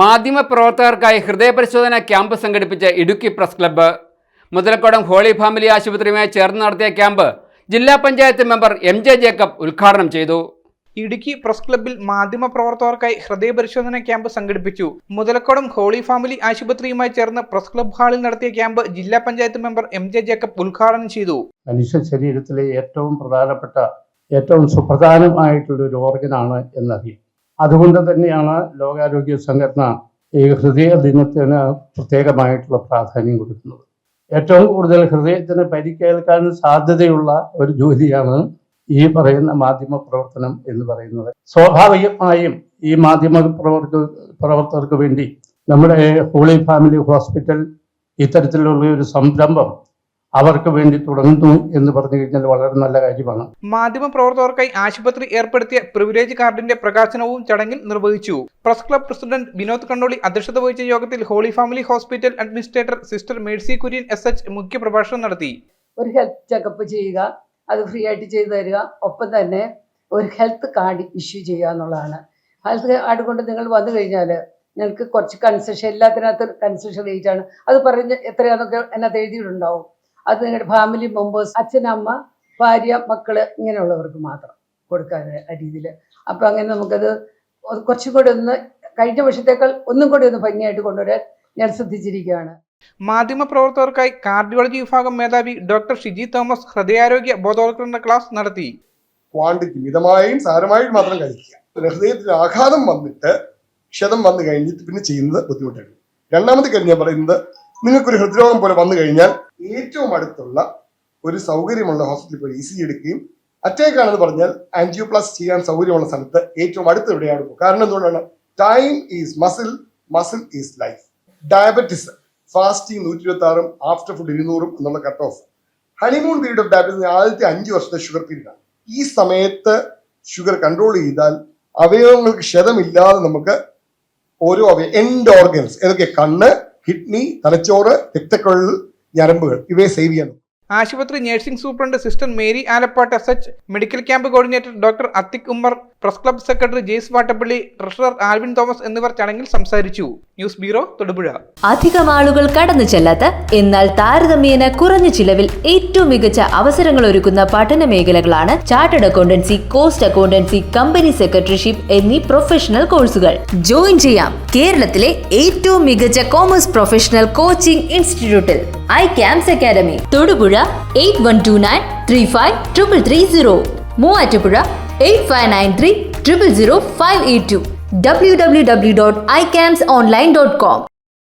മാധ്യമ പ്രവർത്തകർക്കായി ഹൃദയപരിശോധന ക്യാമ്പ് സംഘടിപ്പിച്ച Idukki press club. Muthalakodam holy family ആശുപത്രിയുമായി ചേർന്ന് നടത്തിയ ക്യാമ്പ് ജില്ലാ panchayat member M J Jacob ഉദ്ഘാടനം ചെയ്തു. ഇടുക്കി പ്രസ് ക്ലബ്ബിൽ മാധ്യമ പ്രവർത്തകർക്കായി ഹൃദയപരിശോധന ക്യാമ്പ് സംഘടിപ്പിച്ചു. മുതലക്കോടം ഹോളി ഫാമിലി ആശുപത്രിയുമായി ചേർന്ന് പ്രസ് ക്ലബ് ഹാളിൽ നടത്തിയ ക്യാമ്പ് ജില്ലാ panchayat member M J Jacob ഉദ്ഘാടനം ചെയ്തു. മനുഷ്യ ശരീരത്തിലെ ഏറ്റവും പ്രധാനപ്പെട്ട ഏറ്റവും സുപ്രധാനമായിട്ടുള്ള ഒരു ഓർഗനാണ് എന്നറിയാം. അതുകൊണ്ട് തന്നെയാണ് ലോകാരോഗ്യ സംഘടന ഈ ഹൃദയ ദിനത്തിന് പ്രത്യേകമായിട്ടുള്ള പ്രാധാന്യം കൊടുക്കുന്നത്. ഏറ്റവും കൂടുതൽ ഹൃദയത്തിന് പരിക്കേൽക്കാൻ സാധ്യതയുള്ള ഒരു ജോലിയാണ് ഈ പറയുന്ന മാധ്യമ പ്രവർത്തനം എന്ന് പറയുന്നത്. സ്വാഭാവികമായും ഈ മാധ്യമ പ്രവർത്തക പ്രവർത്തകർക്ക് വേണ്ടി നമ്മുടെ ഹോളി ഫാമിലി ഹോസ്പിറ്റൽ ഇത്തരത്തിലുള്ള ഒരു സംരംഭം അവർക്ക് വേണ്ടി തുടങ്ങുന്നു എന്ന് പറഞ്ഞു കഴിഞ്ഞാൽ വളരെ നല്ല കാര്യമാണ്. മാധ്യമ പ്രവർത്തകർക്കായി ആശുപത്രി ഏർപ്പെടുത്തിയ പ്രിവിലേജ് കാർഡിന്റെ പ്രകാശനവും ചടങ്ങിൽ നിർവഹിച്ചു. Press club president Vinod Kannoli അധ്യക്ഷത വഹിച്ച യോഗത്തിൽ holy family hospital administrator sister Mercy Kurian S H മുഖ്യ പ്രഭാഷണം നടത്തി. ഒരു ഹെൽത്ത് ചെക്കപ്പ് ചെയ്യുക അത് ഫ്രീ ആയിട്ട് ചെയ്തു തരിക ഒപ്പം തന്നെ ഒരു ഹെൽത്ത് കാർഡ് ഇഷ്യൂ ചെയ്യുക എന്നുള്ളതാണ്. ഹെൽത്ത് കാർഡ് കൊണ്ട് നിങ്ങൾ വന്നു കഴിഞ്ഞാൽ നിങ്ങൾക്ക് കുറച്ച് കൺസെഷൻ എല്ലാത്തിനകത്ത് കൺസെഷൻ റേറ്റ് ആണ്. അത് പറഞ്ഞ് എത്രയാണെന്നൊക്കെ അതിനകത്ത് എഴുതിയിട്ടുണ്ടാവും. അത് നിങ്ങളുടെ ഫാമിലി മെമ്പേഴ്സ് അച്ഛനമ്മ ഭാര്യ മക്കൾ ഇങ്ങനെയുള്ളവർക്ക് മാത്രം കൊടുക്കാൻ ആ രീതിയിൽ അപ്പം അങ്ങനെ നമുക്കത് കുറച്ചും കൂടി ഒന്ന് കഴിഞ്ഞ വർഷത്തേക്കാൾ ഒന്നും കൂടി ഒന്ന് ഭംഗിയായിട്ട് കൊണ്ടുവരാൻ ഞാൻ ശ്രദ്ധിച്ചിരിക്കുകയാണ്. മാധ്യമ പ്രവർത്തകർക്കായി കാർഡിയോളജി വിഭാഗം മേധാവി ഡോക്ടർ ഷിജി തോമസ് ഹൃദയാരോഗ്യ ബോധവൽക്കരണ ക്ലാസ് നടത്തി. ക്വാണ്ടിറ്റി മിതമായും സാരമായും മാത്രം കഴിക്കുക. ഹൃദയത്തിൽ ആഘാതം വന്നിട്ട് ക്ഷതം വന്നു കഴിഞ്ഞിട്ട് പിന്നെ ചെയ്യുന്നത് ബുദ്ധിമുട്ടാണ്. രണ്ടാമത് കാര്യം ഞാൻ പറയുന്നത് നിങ്ങൾക്കൊരു ഹൃദ്രോഗം പോലെ വന്നു കഴിഞ്ഞാൽ ഏറ്റവും അടുത്തുള്ള ഒരു സൗകര്യമുള്ള ഹോസ്പിറ്റലിൽ പോയി ഇ സി എടുക്കുകയും അറ്റാക്ക് ആണെന്ന് പറഞ്ഞാൽ ആൻജിയോപ്ലാസ് ചെയ്യാൻ സൗകര്യമുള്ള സ്ഥലത്ത് ഏറ്റവും അടുത്ത് എവിടെയാണ് കാരണം എന്തുകൊണ്ടാണ്? Time is muscle muscle is life diabetes fasting നൂറ്റി ഇരുപത്തി ആറും ആഫ്റ്റർ ഫുഡ് ഇരുന്നൂറും എന്നുള്ള cut off honeymoon period of diabetes ആദ്യത്തെ അഞ്ച് വർഷത്തെ ഷുഗർ പീരീഡാണ് ഈ സമയത്ത് ഷുഗർ കൺട്രോൾ ചെയ്താൽ അവയവങ്ങൾക്ക് ക്ഷതമില്ലാതെ നമുക്ക് ഓരോ അവയ എൻഡ് ഓർഗൻസ് ഏതൊക്കെ? കണ്ണ് കിഡ്നി തലച്ചോറ് രക്തക്കൊഴൽ ഞരമ്പുകൾ ഇവയെ സേവ് ചെയ്യാൻ ആശുപത്രി nursing superintendent sister Mary Alappat S H medical camp coordinator doctor Athik Ummer press club secretary Jaise Vattappally treasurer Alvin Thomas എന്നിവർ ചടങ്ങിൽ സംസാരിച്ചു. News bureau Thodupuzha. അധികം ആളുകൾ കടന്നു ചെല്ലാത്ത എന്നാൽ താരതമ്യേന കുറഞ്ഞ ചിലവിൽ ഏറ്റവും മികച്ച അവസരങ്ങൾ ഒരുക്കുന്ന പഠന മേഖലകളാണ് chartered accountancy cost accountancy company secretaryship എന്നീ പ്രൊഫഷണൽ കോഴ്സുകൾ. ജോയിൻ ചെയ്യാം കേരളത്തിലെ ഏറ്റവും മികച്ച കോമേഴ്സ് പ്രൊഫഷണൽ കോച്ചിംഗ് ഇൻസ്റ്റിറ്റ്യൂട്ടിൽ. I CAMS academy. Thodupuzha eight one two nine three five triple three zero. Muvattupuzha eight five nine three triple zero five eight two. W W W dot I CAMS online dot com.